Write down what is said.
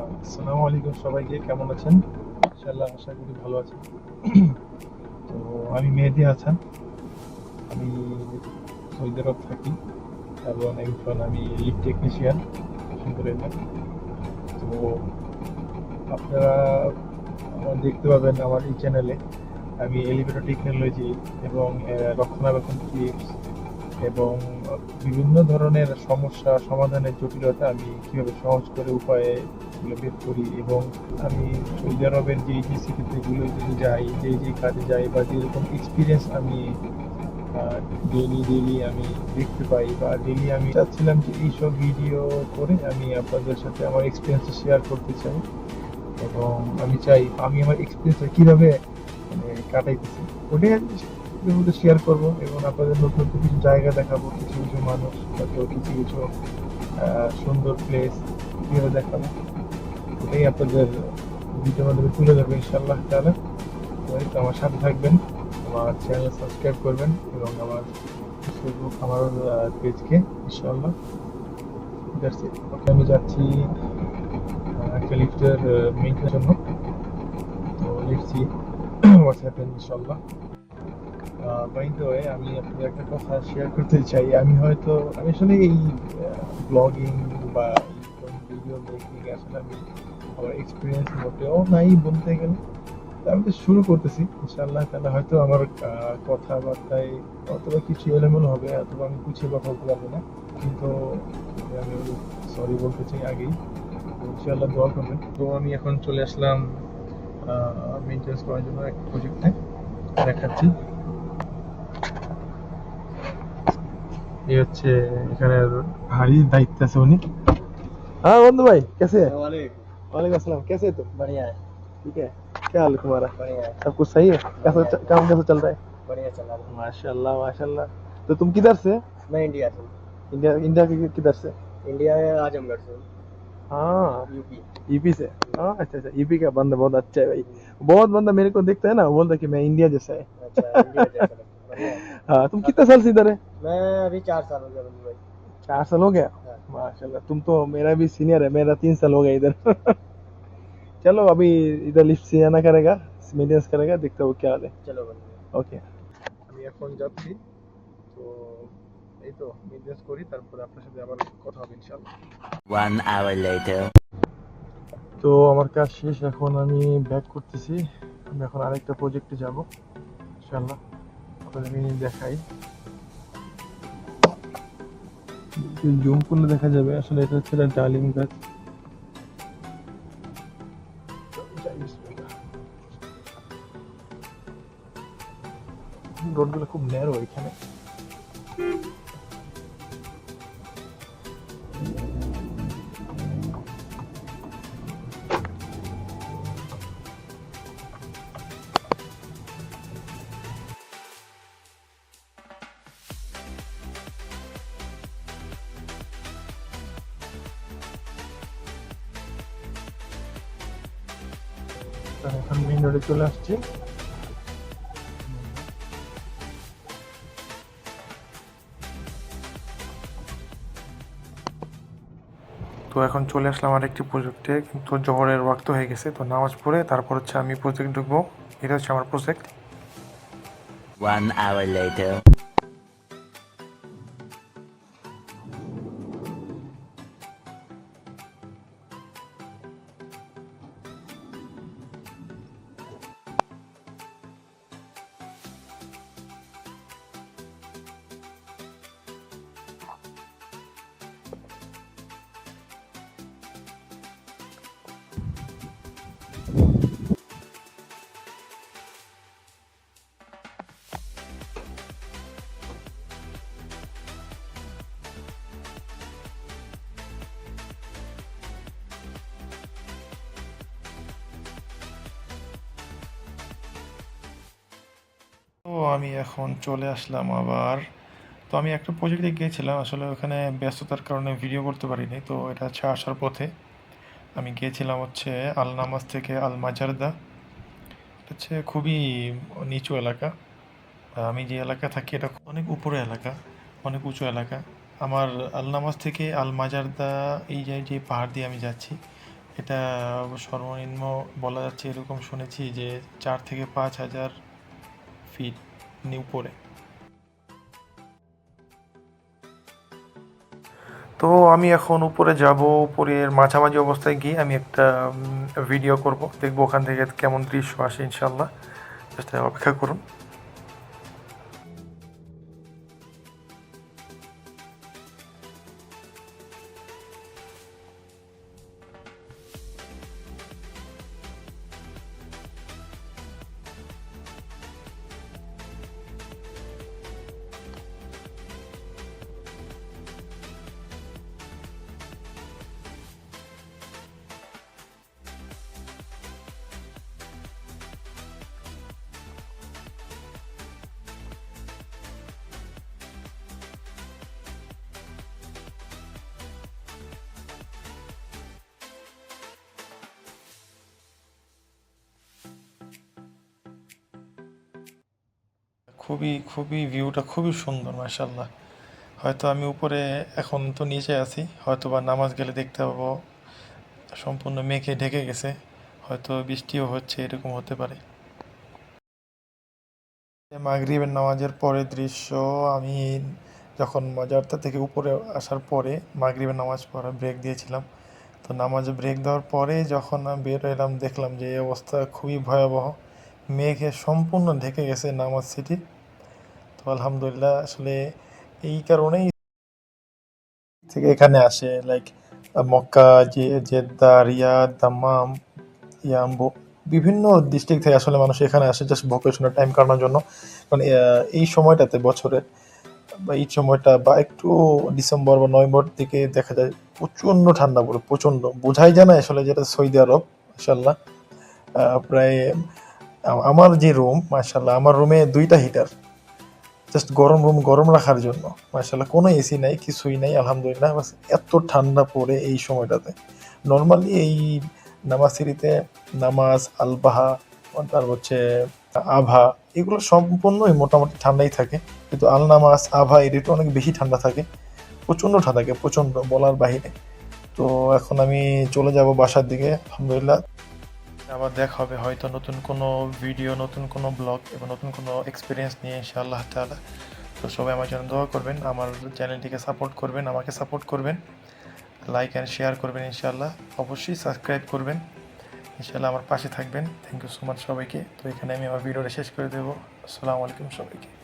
আসসালামু আলাইকুম সবাইকে, কেমন আছেন? ইনশাল্লাহ আশা করি ভালো আছেন। তো আমি মেহেদি হাসান, আমি সৌদি আরব থাকি এবং একজন আমি লিড টেকনিশিয়ান সুন্দরেলা তো আপনারা দেখতে পাবেন আমার এই চ্যানেলে আমি এলিভেটর টেকনোলজি এবং রক্ষণাবেক্ষণ টিপস এবং বিভিন্ন ধরনের সমস্যা সমাধানের জটিলতা আমি কীভাবে সহজ করে উপায়ে বের করি এবং আমি সৌদি আরবের যে ইউনিভার্সিটিতে গুলো যদি যাই, যে যে কাজে যাই বা যেরকম এক্সপিরিয়েন্স আমি ডেলি ডেলি আমি দেখতে পাই বা ডেলি আমি চাচ্ছিলাম যে এইসব ভিডিও করে আমি আপনাদের সাথে আমার এক্সপিরিয়েন্সটা শেয়ার করতে চাই এবং আমি চাই, আমি আমার এক্সপিরিয়েন্সটা কীভাবে মানে কাটাইতেছি। ওটাই মধ্যে শেয়ার করব এবং আপনাদের নতুন নতুন কিছু জায়গা দেখাবো, কিছু কিছু মানুষ হয়তো কিছু কিছু সুন্দর প্লেস কীভাবে দেখাবো। এটাই আপনাদের ভিডিওর মাধ্যমে তুলে ধরবো ইনশাল্লাহ তাহলে। তো আমার সাথে থাকবেন, আমার চ্যানেল সাবস্ক্রাইব করবেন এবং আমার ফেসবুক আমার পেজকে ইনশাল্লাহ ওকে আমি যাচ্ছি একটা লিফটের মেইনের জন্য। তো লেটস সি ইনশাল্লাহ বাই আমি আপনাদের একটা কথা শেয়ার করতে চাই। আমি হয়তো, আমি আসলে এই ব্লগিং বা ভিডিও মেকিং আসলে আমি আমার এক্সপিরিয়েন্স মোটেও নাই বলতে গেলে। আমি তো শুরু করতেছি ইনশাল্লাহ তাহলে হয়তো আমার কথাবার্তায় অথবা কিছু এলোমেলো হবে, অথবা আমি গুছিয়ে কথা বলতে পারব না। কিন্তু আমি সরি বলতে চাই আগেই। ইনশাল্লাহ দোয়া করবেন। তো আমি এখন চলে আসলাম মেনটেন্স করার জন্য এক প্রজেক্টে দেখাচ্ছি। এই হচ্ছে এখানে ভারী দায়িত্ব আছে উনি हाँ बंधु भाई कैसे है वालेकुम अस्सलाम कैसे है तुम बढ़िया है ठीक है क्या हाल है तुम्हारा बढ़िया है सब कुछ सही है कैसा च- काम कैसा चल रहा है बढ़िया चला रहा माशाल्लाह माशाल्लाह तो तुम किधर से है। मैं इंडिया से हूँ। इंडिया इंडिया के किधर से इंडिया है आजमगढ़ से हूँ, हाँ यूपी ईपी से हाँ अच्छा अच्छा ईपी का बंदा बहुत अच्छा है भाई बहुत बंदा मेरे को देखता है ना बोलता है कि मैं इंडिया जैसा है अच्छा इंडिया जैसा लगता है, बढ़िया है। हाँ तुम कितने साल से इधर है मैं अभी चार साल हो गया बंधु भाई चार साल हो गया हाँ। माशाल्लाह तुम तो मेरा भी सीनियर है मेरा तीन साल हो गया इधर चलो अभी इधर लिफ्ट से आना करेगा मेंटेनेंस करेगा देखते हो क्या हाल है चलो बंधु भाई ওকে আমি এখন যাচ্ছি তো এই তো মেনটেন্স করি তারপরে আপনার সাথে আবার কথা হবে ইনশাআল্লাহ One hour later. তো আমার কাজ শেষ এখন আমি ব্যাক করতেছি আমি এখন আরেকটা প্রজেক্টে যাব ইনশাআল্লাহ আপনাদের আমি দেখাই। জুম করলে দেখা যাবে, আসলে এটা হচ্ছে ডালিম গাছ। রোডগুলো খুব ন্যারো এখানে। তো এখন মেইন রোডে চলে আসছি। তো এখন চলে আসলাম আরেকটি প্রজেক্টে কিন্তু জহরের ওয়াক্ত হয়ে গেছে তো নামাজ পড়ে তারপর হচ্ছে আমি প্রজেক্ট ঢুকবো। এটা হচ্ছে আমার প্রজেক্ট One hour later. তো আমি এখন চলে আসলাম আবার। তো আমি একটা প্রজেক্টে গিয়েছিলাম, আসলে ওখানে ব্যস্ততার কারণে ভিডিও করতে পারিনি, তো এটা হচ্ছে আসার পথে। আমি গিয়েছিলাম হচ্ছে আল নামাজ থেকে আল মাজারদা। হচ্ছে খুবই নিচু এলাকা। আমি যে এলাকা থাকি এটা অনেক উপরে এলাকা, অনেক উঁচু এলাকা। আমার আল নামাজ থেকে আল মাজারদা এই যে যে পাহাড় দিয়ে আমি যাচ্ছি, এটা সর্বনিম্ন বলা যাচ্ছে এরকম শুনেছি যে চার থেকে পাঁচ হাজার ফিট উপরে তো আমি এখন উপরে যাব, উপরের মাঝামাঝি অবস্থায় গিয়ে আমি একটা ভিডিও করব। দেখব ওখান থেকে কেমন দৃশ্য আসে ইনশাল্লাহ অপেক্ষা করুন। খুবই খুবই ভিউটা খুবই সুন্দর মাশাল্লাহ হয়তো আমি উপরে এখন তো নিচে আছি হয়তো বা নামাজ গেলে দেখতে পাবো, সম্পূর্ণ মেঘে ঢেকে গেছে, হয়তো বৃষ্টিও হচ্ছে, এরকম হতে পারে। মাগরিবের নামাজের পরে দৃশ্য, আমি যখন মজারটা থেকে উপরে আসার পরে মাগরিবের নামাজ পড়া ব্রেক দিয়েছিলাম, তো নামাজে ব্রেক দেওয়ার পরে যখন বের এলাম দেখলাম যে এই অবস্থা খুবই ভয়াবহ, মেঘে সম্পূর্ণ ঢেকে গেছে নামাজ সিটি। তো আলহামদুলিল্লাহ আসলে এই কারণেই থেকে এখানে আসে লাইক মক্কা যে জেদ্দা, রিয়াদ, দাম্মাম ইয়াম্বু বিভিন্ন ডিস্ট্রিক্ট থেকে আসলে মানুষ এখানে আসে জাস্ট ভোকেশনাল টাইম কাটানোর জন্য। কারণ এই সময়টাতে বছরের বা এই সময়টা বা একটু ডিসেম্বর বা নভেম্বর দিকে দেখা যায় প্রচণ্ড ঠান্ডা পড়ে, প্রচণ্ড। বোঝাই যায় না আসলে যেটা সৌদি আরব মাসাল্লাহ প্রায় আমার যে রুম মাসাল্লাহ আমার রুমে দুইটা হিটার জাস্ট গরম রুম গরম রাখার জন্য। মাসাল্লাহ কোনো এসি নাই, কিছুই নাই, আলহামদুলিল্লাহ। বাস এত ঠান্ডা পড়ে এই সময়টাতে। নর্মালি এই নামাজ সিরিতে নামাজ, আলবাহা, তার হচ্ছে আভা, এগুলো সম্পূর্ণই মোটামুটি ঠান্ডাই থাকে। কিন্তু আল নামাজ আভা এদিকে অনেক বেশি ঠান্ডা থাকে। প্রচণ্ড ঠান্ডা থাকে, প্রচণ্ড বলার বাহিরে। তো এখন আমি চলে যাব বাসার দিকে, আলহামদুলিল্লাহ। আবার দেখা হবে হয়তো নতুন কোনো ভিডিও নতুন কোনো ব্লগ এবং নতুন কোনো এক্সপিরিয়েন্স নিয়ে ইনশাআল্লাহ তালা তো সবাই আমার জন্য দোয়া করবেন, আমার চ্যানেলটিকে সাপোর্ট করবেন, আমাকে সাপোর্ট করবেন লাইক অ্যান্ড শেয়ার করবেন ইনশাআল্লাহ। অবশ্যই সাবস্ক্রাইব করবেন, ইনশাআল্লাহ আমার পাশে থাকবেন। থ্যাংক ইউ সো মাচ সবাইকে। তো এখানে আমি আমার ভিডিওটা শেষ করে দেবো। আসসালামু আলাইকুম সবাইকে।